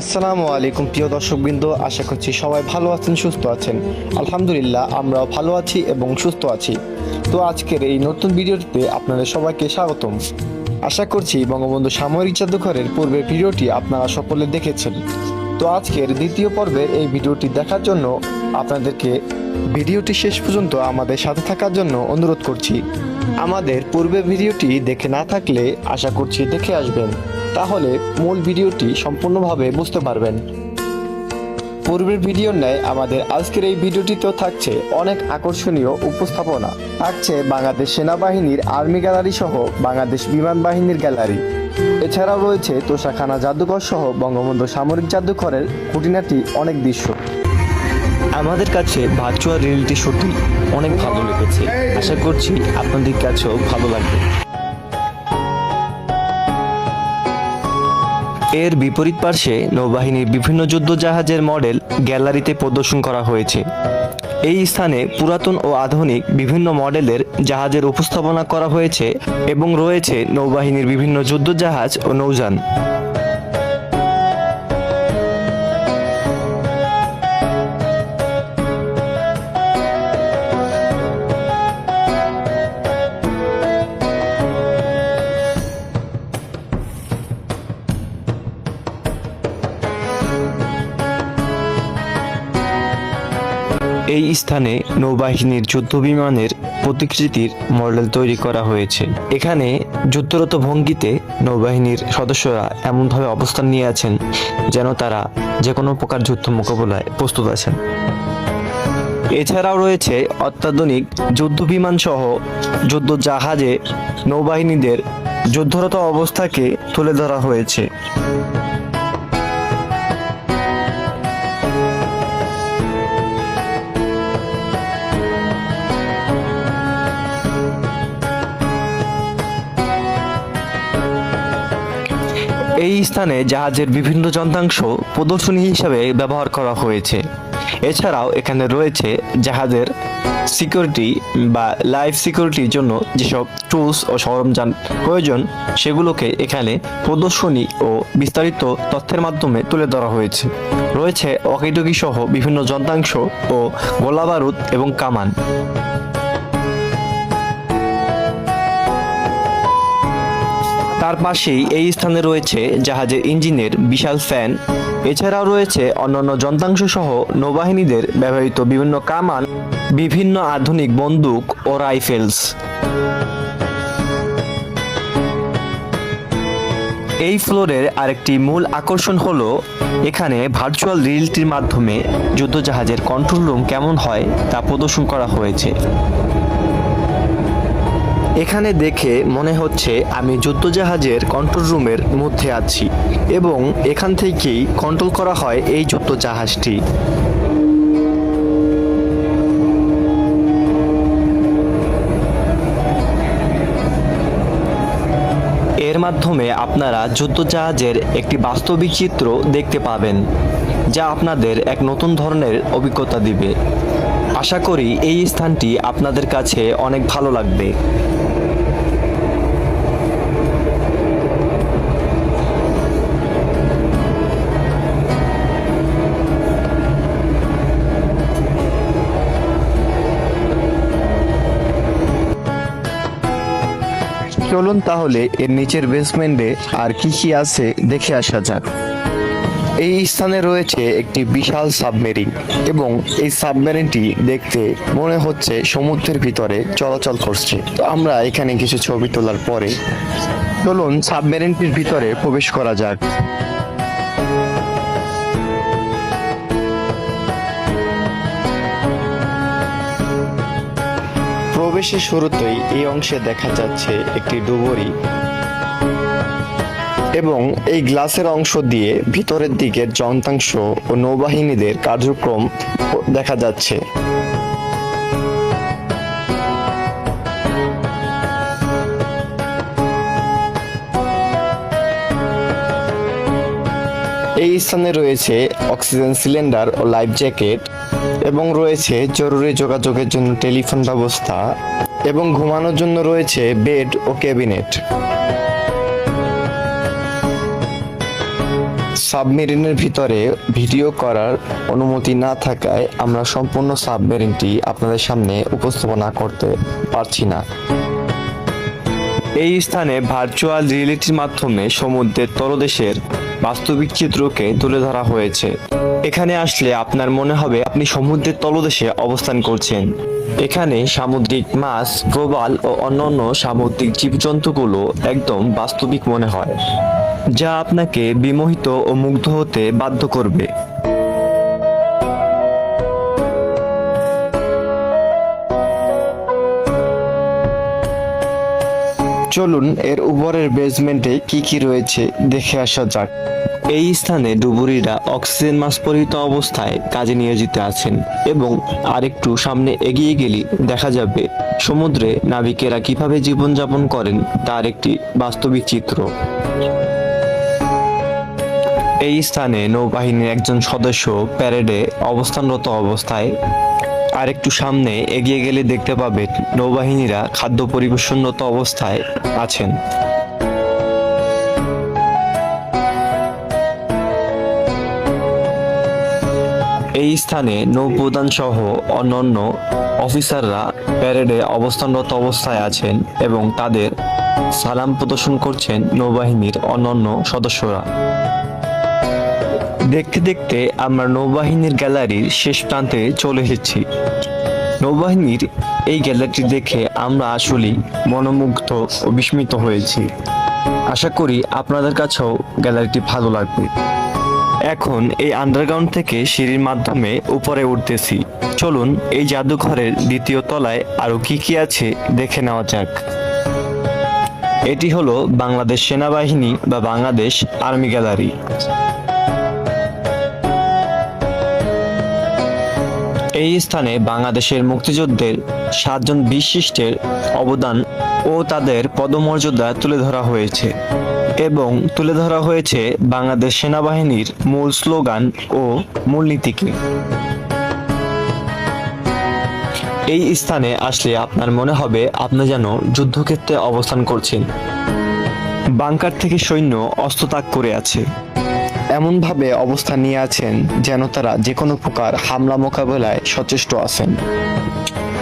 আসসালামু আলাইকুম, প্রিয় দর্শকবৃন্দ। আশা করছি সবাই ভালো আছেন, সুস্থ আছেন। আলহামদুলিল্লাহ, আমরাও ভালো আছি এবং সুস্থ আছি। তো আজকের এই নতুন ভিডিওটিতে আপনাদের সবাইকে স্বাগতম। আশা করছি বঙ্গবন্ধু সামরিক জাদুঘরের পূর্বের ভিডিওটি আপনারা সকলে দেখেছেন। তো আজকের দ্বিতীয় পর্বের এই ভিডিওটি দেখার জন্য আপনাদেরকে ভিডিওটি শেষ পর্যন্ত আমাদের সাথে থাকার জন্য অনুরোধ করছি। আমাদের পূর্বের ভিডিওটি দেখে না থাকলে আশা করছি দেখে আসবেন। তাহলে মূল ভিডিওটি সম্পূর্ণভাবে বুঝতে পারবেন। পূর্বের ভিডিওর ন্যায় আমাদের আজকের এই ভিডিওটিতেও থাকছে অনেক আকর্ষণীয় উপস্থাপনা। থাকছে বাংলাদেশ সেনাবাহিনীর আর্মি গ্যালারি সহ বাংলাদেশ বিমান বাহিনীর গ্যালারি। এছাড়াও রয়েছে তোষাখানা জাদুঘর সহ বঙ্গবন্ধু সামরিক জাদুঘরের খুঁটিনাটি অনেক দৃশ্য। আমাদের কাছে ভার্চুয়াল রিয়েলিটি শোটি অনেক ভালো লেগেছে। আশা করছি আপনাদের কাছেও ভালো লাগবে। এর বিপরীত পার্শ্বে নৌবাহিনীর বিভিন্ন যুদ্ধ জাহাজের মডেল গ্যালারিতে প্রদর্শন করা হয়েছে। এই স্থানে পুরাতন ও আধুনিক বিভিন্ন মডেলের জাহাজের উপস্থাপনা করা হয়েছে এবং রয়েছে নৌবাহিনীর বিভিন্ন যুদ্ধ জাহাজ ও নৌযান। স্থানে নৌবাহিনীর যুদ্ধ বিমানের প্রতিকৃতির মডেল তৈরি করা হয়েছে। এখানে যুদ্ধরত ভঙ্গিতে নৌবাহিনীর সদস্যরা এমনভাবে অবস্থান নিয়ে আছেন যেন তারা যে কোনো প্রকার যুদ্ধ মোকাবেলায় প্রস্তুত আছেন। এছাড়াও রয়েছে অত্যাধুনিক যুদ্ধ বিমান সহ যুদ্ধ জাহাজে নৌবাহিনীদের যুদ্ধরত অবস্থাকে তুলে ধরা হয়েছে। স্থানে জাহাজের বিভিন্ন যন্ত্রাংশ প্রদর্শনী হিসাবে ব্যবহার করা হয়েছে। এছাড়াও এখানে রয়েছে জাহাজের সিকিউরিটি বা লাইফ সিকিউরিটির জন্য যেসব টুলস ও সরঞ্জাম প্রয়োজন, সেগুলোকে এখানে প্রদর্শনী ও বিস্তারিত তথ্যের মাধ্যমে তুলে ধরা হয়েছে। রয়েছে অকিটকি সহ বিভিন্ন যন্ত্রাংশ ও গোলাবারুদ এবং কামান। তার পাশেই এই স্থানে রয়েছে জাহাজের ইঞ্জিনের বিশাল ফ্যান। এছাড়াও রয়েছে অন্যান্য যন্ত্রাংশ সহ নৌবাহিনীদের ব্যবহৃত বিভিন্ন কামান, বিভিন্ন আধুনিক বন্দুক ও রাইফেলস। এই ফ্লোরের আরেকটি মূল আকর্ষণ হলো এখানে ভার্চুয়াল রিয়েলিটির মাধ্যমে যুদ্ধজাহাজের কন্ট্রোল রুম কেমন হয় তা প্রদর্শন করা হয়েছে। এখানে দেখে মনে হচ্ছে আমি যুদ্ধজাহাজের কন্ট্রোল রুমের মধ্যে আছি এবং এখান থেকেই কন্ট্রোল করা হয় এই যুদ্ধজাহাজটি। এর মাধ্যমে আপনারা যুদ্ধজাহাজের একটি বাস্তবিক চিত্র দেখতে পাবেন, যা আপনাদের এক নতুন ধরনের অভিজ্ঞতা দিবে। আশা করি এই স্থানটি আপনাদের কাছে অনেক ভালো লাগবে। চলুন তাহলে এর নিচের বেসমেন্টে আর কি কি আছে দেখে আসা যাক। এই স্থানে রয়েছে একটি বিশাল সাবমেরিন এবং এই সাবমেরিনটি দেখতে মনে হচ্ছে সমুদ্রের ভিতরে চলাচল করছে। তো আমরা এখানে কিছু ছবি তোলার পরে চলুন সাবমেরিনটির ভিতরে প্রবেশ করা যাক। প্রবেশের শুরুতেই এই অংশে দেখা যাচ্ছে একটি ডুবুরি। এবং এই গ্লাসের অংশ দিয়ে ভিতরের দিকের যন্ত্রাংশ ও নৌবাহিনীদের কার্যক্রম দেখা যাচ্ছে। এই স্থানে রয়েছে অক্সিজেন সিলিন্ডার ও লাইফ জ্যাকেট। এবং রয়েছে জরুরি যোগাযোগের জন্য টেলিফোন ব্যবস্থা এবং ঘুমানোর জন্য রয়েছে বেড ও ক্যাবিনেট। সাবমেরিনের ভিতরে ভিডিও করার অনুমতি না থাকায় আমরা সম্পূর্ণ সাবমেরিনটি আপনাদের সামনে উপস্থাপনা করতে পারছি না। এই স্থানে ভার্চুয়াল রিয়েলিটির মাধ্যমে সমুদ্রের তলদেশের বাস্তবিক চিত্রকে তুলে ধরা হয়েছে। এখানে আসলে আপনার মনে হবে আপনি সমুদ্রের তলদেশে অবস্থান করছেন। এখানে সামুদ্রিক মাছ প্রবাল ও অন্যান্য সামুদ্রিক জীবজন্তুগুলো একদম বাস্তবিক মনে হয়, যা আপনাকে বিমোহিত ও মুগ্ধ হতে বাধ্য করবে। চলুন এর উপরের বেসমেন্টে কি কি রয়েছে দেখে আসা যাক। এই স্থানে ডুবুরিরা অক্সিজেন মাস্কপরিহিত অবস্থায় কাজে নিয়োজিত আছেন এবং আরেকটু সামনে এগিয়ে গেলে দেখা যাবে সমুদ্রে নাবিকেরা কীভাবে জীবনযাপন করেন তার একটি বাস্তবিক চিত্র। এই স্থানে নৌবাহিনীর একজন সদস্য প্যারেডে অবস্থানরত অবস্থায় আর একটু সামনে এগিয়ে গেলে দেখতে পাবেন নৌবাহিনীরা খাদ্য পরিবেশনরত অবস্থায় আছেন। এই স্থানে নৌপ্রধান সহ অন্যান্য অফিসাররা প্যারেডে অবস্থানরত অবস্থায় আছেন এবং তাদের সালাম প্রদর্শন করছেন নৌবাহিনীর অন্যান্য সদস্যরা। দেখতে দেখতে আমরা নৌবাহিনীর গ্যালারির শেষ প্রান্তে চলে এসেছি। নৌবাহিনীর এই গ্যালারিটি দেখে আমরা আসলেই মনোমুগ্ধ ও বিস্মিত হয়েছি। আশা করি আপনাদের কাছেও গ্যালারিটি ভালো লাগবে। এখন এই আন্ডারগ্রাউন্ড থেকে সিঁড়ির মাধ্যমে উপরে উঠতেছি। চলুন এই জাদুঘরের দ্বিতীয় তলায় আরও কি কি আছে দেখে নেওয়া যাক। এটি হলো বাংলাদেশ সেনাবাহিনী বা বাংলাদেশ আর্মি গ্যালারি। এই স্থানে বাংলাদেশের মুক্তিযুদ্ধের সাতজন বিশিষ্টের অবদান ও তাদের পদমর্যাদা তুলে ধরা হয়েছে এবং তুলে ধরা হয়েছে বাংলাদেশ সেনাবাহিনীর মূল স্লোগান ও মূলনীতিকে। এই স্থানে আসলে আপনার মনে হবে আপনি যেন যুদ্ধক্ষেত্রে অবস্থান করছেন। বাংকার থেকে সৈন্য অস্ত্রত্যাগ করে আছে। এমনভাবে অবস্থান নিয়ে আছেন যেন তারা যে কোনো প্রকার হামলা মোকাবেলায় সচেষ্ট আছেন।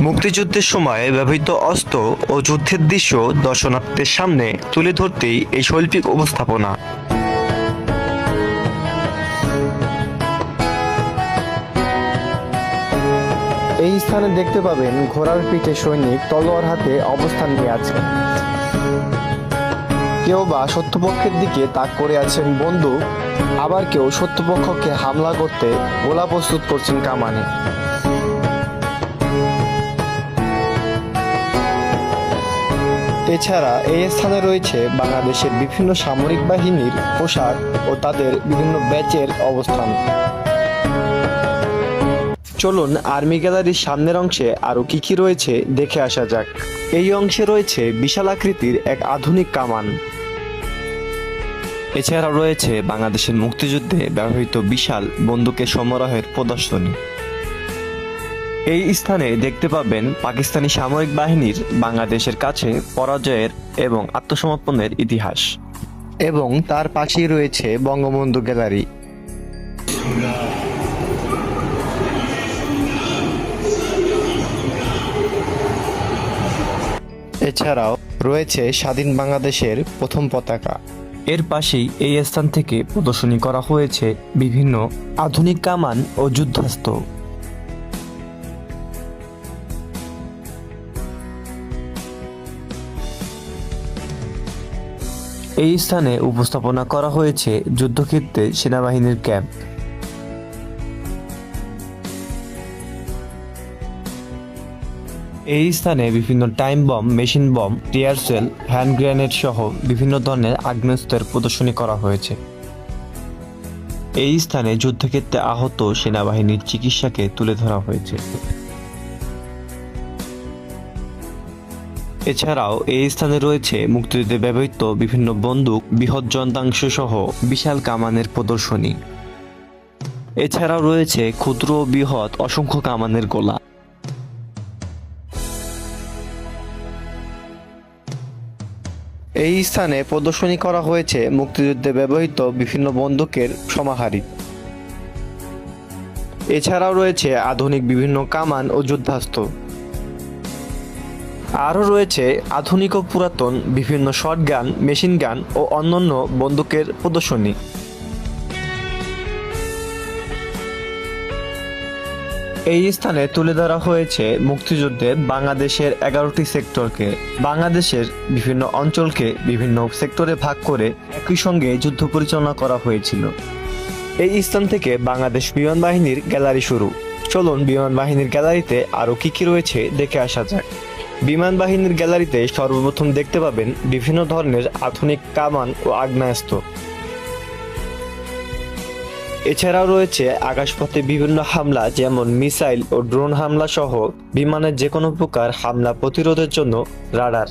মুক্তিযুদ্ধের সময় ব্যবহৃত অস্ত্র ও যুদ্ধের দৃশ্য দর্শনার্থীদের সামনে তুলে ধরতেই এই শৈল্পিক উপস্থাপনা। এই স্থানে দেখতে পাবেন ঘোড়ার পিঠে সৈনিক তলোয়ার হাতে অবস্থান নিয়ে আছেন। কেউ বা শত্রুপক্ষের দিকে তাক করে আছেন বন্দুক আবার কেউ শত্রুপক্ষকে হামলা করতে গোলা প্রস্তুত করছেন কামানে। এছাড়া এই স্থানে রয়েছে বাংলাদেশের বিভিন্ন সামরিক বাহিনীর পোশাক ও তাদের বিভিন্ন ব্যাচের অবস্থান। চলুন আর্মি গ্যালারির সামনের অংশে আরও কি কি রয়েছে দেখে আসা যাক। এই অংশে রয়েছে বিশাল আকৃতির এক আধুনিক কামান। এছাড়াও রয়েছে বাংলাদেশের মুক্তিযুদ্ধে ব্যবহৃত বিশাল বন্দুকের সমারোহের প্রদর্শনী। এই স্থানে দেখতে পাবেন পাকিস্তানি সামরিক বাহিনীর বাংলাদেশের কাছে পরাজয়ের এবং আত্মসমর্পণের ইতিহাস। এবং তার পাশেই রয়েছে বঙ্গবন্ধু গ্যালারি। এছাড়াও রয়েছে স্বাধীন বাংলাদেশের প্রথম পতাকা। এর পাশেই এই স্থান থেকে প্রদর্শনী করা হয়েছে বিভিন্ন আধুনিক কামান ও যুদ্ধাস্ত্র। এই স্থানে উপস্থাপনা করা হয়েছে যুদ্ধক্ষেত্রে সেনাবাহিনীর ক্যাম্প। এই স্থানে বিভিন্ন time bomb machine bomb tear shell hand grenade সহ বিভিন্ন ধরনের আগ্নেয়াস্ত্রের প্রদর্শনী করা হয়েছে। এই স্থানে যুদ্ধক্ষেত্রে আহত সেনাবাহিনীর চিকিৎসাকে তুলে ধরা হয়েছে। এছাড়াও এই স্থানে রয়েছে মুক্তিযুদ্ধে ব্যবহৃত বিভিন্ন বন্দুক, বৃহৎ যন্ত্রাংশ সহ বিশাল কামানের প্রদর্শনী। এছাড়াও রয়েছে ক্ষুদ্র, বৃহৎ, অসংখ্য কামানের গোলা। এই স্থানে প্রদর্শনী করা হয়েছে মুক্তিযুদ্ধে ব্যবহৃত বিভিন্ন বন্দুকের সমাহারি। এছাড়াও রয়েছে আধুনিক বিভিন্ন কামান ও যুদ্ধাস্ত আরও রয়েছে আধুনিক ও পুরাতন বিভিন্ন শটগান মেশিন গান ও অন্যান্য বন্দুকের প্রদর্শনী। এই স্থানে তুলে ধরা হয়েছে মুক্তিযুদ্ধে বাংলাদেশের এগারোটি সেক্টরকে। বাংলাদেশের বিভিন্ন অঞ্চলকে বিভিন্ন সেক্টরে ভাগ করে একই সঙ্গে যুদ্ধ পরিচালনা করা হয়েছিল। এই স্থান থেকে বাংলাদেশ বিমান বাহিনীর গ্যালারি শুরু। চলুন বিমান বাহিনীর গ্যালারিতে আরও কি কি রয়েছে দেখে আসা যাক। বিমান বাহিনীর গ্যালারিতে সর্বপ্রথম দেখতে পাবেন বিভিন্ন ধরনের আধুনিক কামান ও আগ্নেয়াস্ত্র। এছাড়াও রয়েছে আকাশপথে বিভিন্ন হামলা, যেমন মিসাইল ও ড্রোন হামলা সহ বিমানের যে কোনো প্রকার হামলা প্রতিরোধের জন্য রাডার।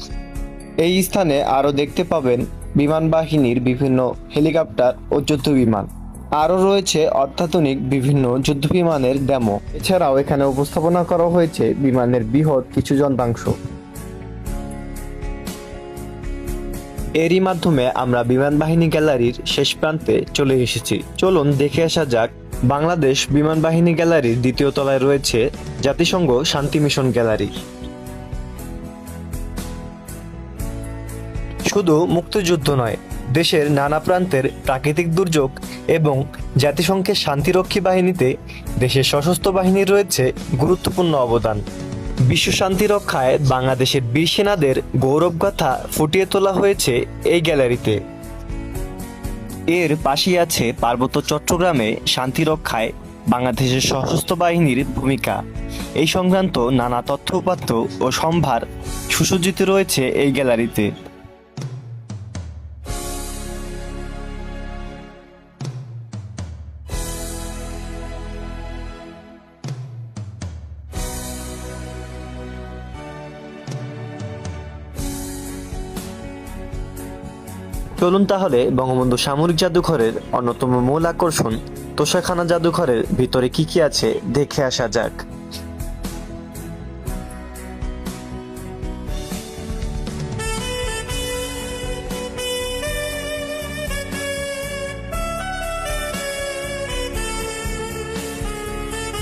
এই স্থানে আরও দেখতে পাবেন বিমান বাহিনীর বিভিন্ন হেলিকপ্টার ও যুদ্ধ বিমান। আরও রয়েছে অত্যাধুনিক বিভিন্ন যুদ্ধ বিমানের ডেমো। এছাড়াও এখানে উপস্থাপনা করা হয়েছে বিমানের বৃহৎ কিছু যন্ত্রাংশ। এরই মাধ্যমে আমরা বিমান বাহিনী গ্যালারির শেষ প্রান্তে চলে এসেছি। চলুন দেখে আসা যাক, বাংলাদেশ বিমান বাহিনী গ্যালারির দ্বিতীয় তলায় রয়েছে জাতিসংঘ শান্তি মিশন গ্যালারি। শুধু মুক্তিযুদ্ধ নয়, দেশের নানা প্রান্তের প্রাকৃতিক দুর্যোগ এবং জাতিসংঘের শান্তিরক্ষী বাহিনীতে দেশের সশস্ত্র বাহিনীর রয়েছে গুরুত্বপূর্ণ অবদান। বিশ্ব শান্তি রক্ষায় বাংলাদেশের বীর সেনাদের গৌরবগাথা ফুটিয়ে তোলা হয়েছে এই গ্যালারিতে। এর পাশেই আছে পার্বত্য চট্টগ্রামে শান্তি রক্ষায় বাংলাদেশের সশস্ত্র বাহিনীর ভূমিকা। এই সংক্রান্ত নানা তথ্য উপাত্ত ও সম্ভার সুসজ্জিত রয়েছে এই গ্যালারিতে। চলুন তাহলে বঙ্গবন্ধু সামরিক জাদুঘরের অন্যতম মূল আকর্ষণ তোষাখানা জাদুঘরের ভিতরে কি কি আছে দেখে আসা যাক।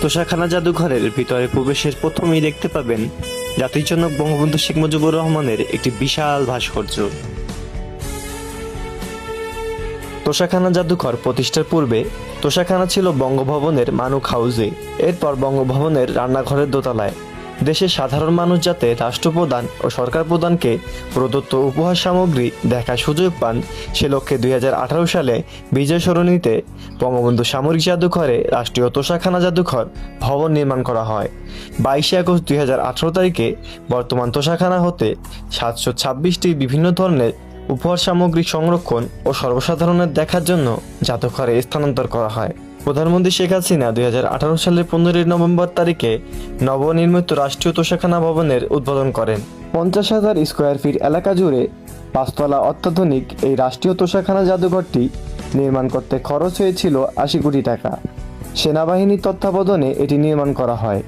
তোষাখানা জাদুঘরের ভিতরে প্রবেশের প্রথমেই দেখতে পাবেন জাতির জনক বঙ্গবন্ধু শেখ মুজিবুর রহমানের একটি বিশাল ভাস্কর্য। তোষাখানা জাদুঘর প্রতিষ্ঠার পূর্বে তোষাখানা ছিল বঙ্গভবনের মানুক হাউসে এরপর বঙ্গভবনের রান্নাঘরের দোতলায়। দেশের সাধারণ মানুষ যাতে রাষ্ট্রপ্রধান ও সরকার প্রধানকে প্রদত্ত উপহার সামগ্রী দেখার সুযোগ পান, সে লক্ষ্যে দুই হাজার আঠারো সালে বিজয় সরণিতে বঙ্গবন্ধু সামরিক জাদুঘরে রাষ্ট্রীয় তোষাখানা জাদুঘর ভবন নির্মাণ করা হয়। বাইশে আগস্ট দুই হাজার আঠারো তারিখে বর্তমান তোষাখানা হতে সাতশো ছাব্বিশটি বিভিন্ন ধরনের উপহার সামগ্রী সংরক্ষণ ও সর্বসাধারণের দেখার জন্য জাদুঘরে স্থানান্তর করা হয়। প্রধানমন্ত্রী শেখ হাসিনা দু হাজার আঠারো সালের পনেরোই নভেম্বর তারিখে নবনির্মিত রাষ্ট্রীয় তোষাখানা ভবনের উদ্বোধন করেন। পঞ্চাশ হাজার স্কোয়ার ফিট এলাকা জুড়ে পাঁচতলা অত্যাধুনিক এই রাষ্ট্রীয় তোষাখানা জাদুঘরটি নির্মাণ করতে খরচ হয়েছিল আশি কোটি টাকা। সেনাবাহিনীর তত্ত্বাবধানে এটি নির্মাণ করা হয়।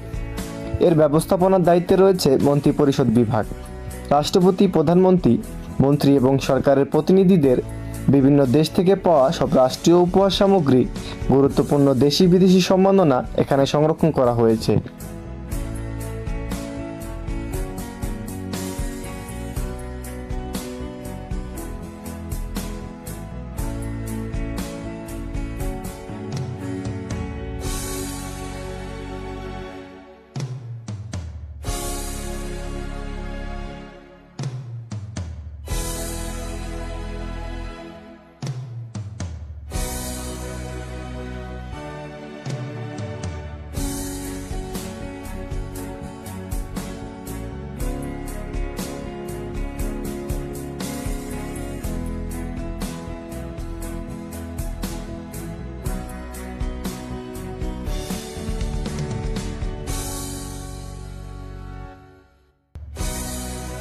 এর ব্যবস্থাপনার দায়িত্বে রয়েছে মন্ত্রিপরিষদ বিভাগ। রাষ্ট্রপতি, প্রধানমন্ত্রী মন্ত্রী এবং সরকারের প্রতিনিধিদের বিভিন্ন দেশ থেকে পাওয়া সব রাষ্ট্রীয় উপহার সামগ্রী, গুরুত্বপূর্ণ দেশি বিদেশি সম্মাননা এখানে সংরক্ষণ করা হয়েছে।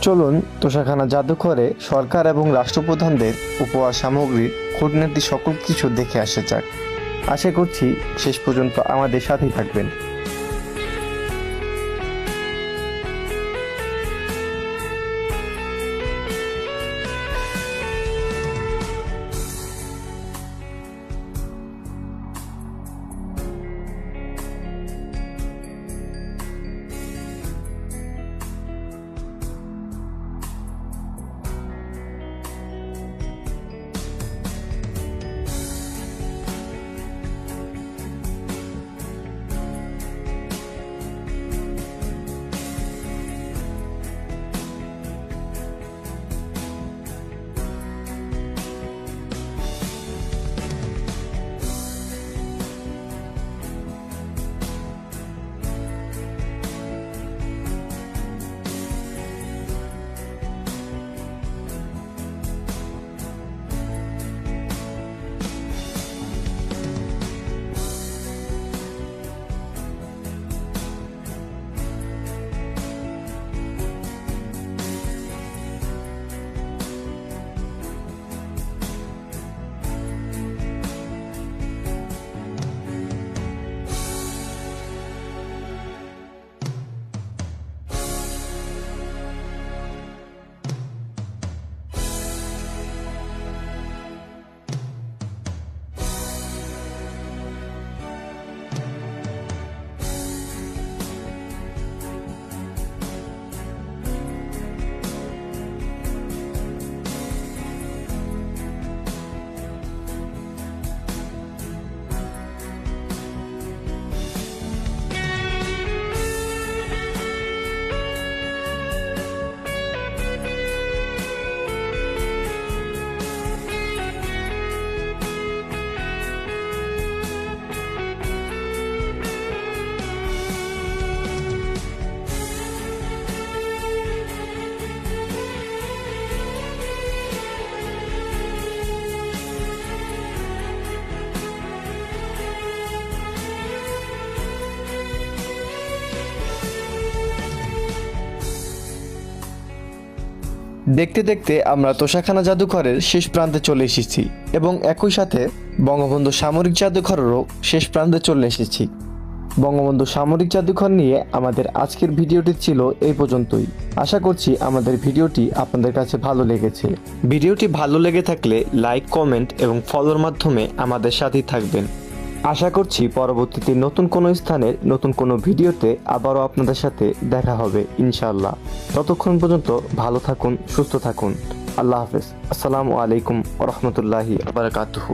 চলুন তোষাখানা জাদুঘরে সরকার এবং রাষ্ট্রপ্রধানদের উপহার সামগ্রীর খুঁটিনাটি সকল কিছু দেখে আসা যাক। আশা করছি শেষ পর্যন্ত আমাদের সাথেই থাকবেন। দেখতে দেখতে আমরা তোষাখানা জাদুঘরের শেষ প্রান্তে চলে এসেছি এবং একই সাথে বঙ্গবন্ধু সামরিক জাদুঘরেরও শেষ প্রান্তে চলে এসেছি। বঙ্গবন্ধু সামরিক জাদুঘর নিয়ে আমাদের আজকের ভিডিওটি ছিল এই পর্যন্তই। আশা করছি আমাদের ভিডিওটি আপনাদের কাছে ভালো লেগেছে। ভিডিওটি ভালো লেগে থাকলে লাইক, কমেন্ট এবং ফলোর মাধ্যমে আমাদের সাথেই থাকবেন। আশা করছি পরবর্তীতে নতুন কোনো স্থানের নতুন কোনো ভিডিওতে আবারও আপনাদের সাথে দেখা হবে, ইনশাআল্লাহ। ততক্ষণ পর্যন্ত ভালো থাকুন, সুস্থ থাকুন। আল্লাহ হাফেজ। আসসালামু আলাইকুম রহমতুল্লাহি আবরকাতুহু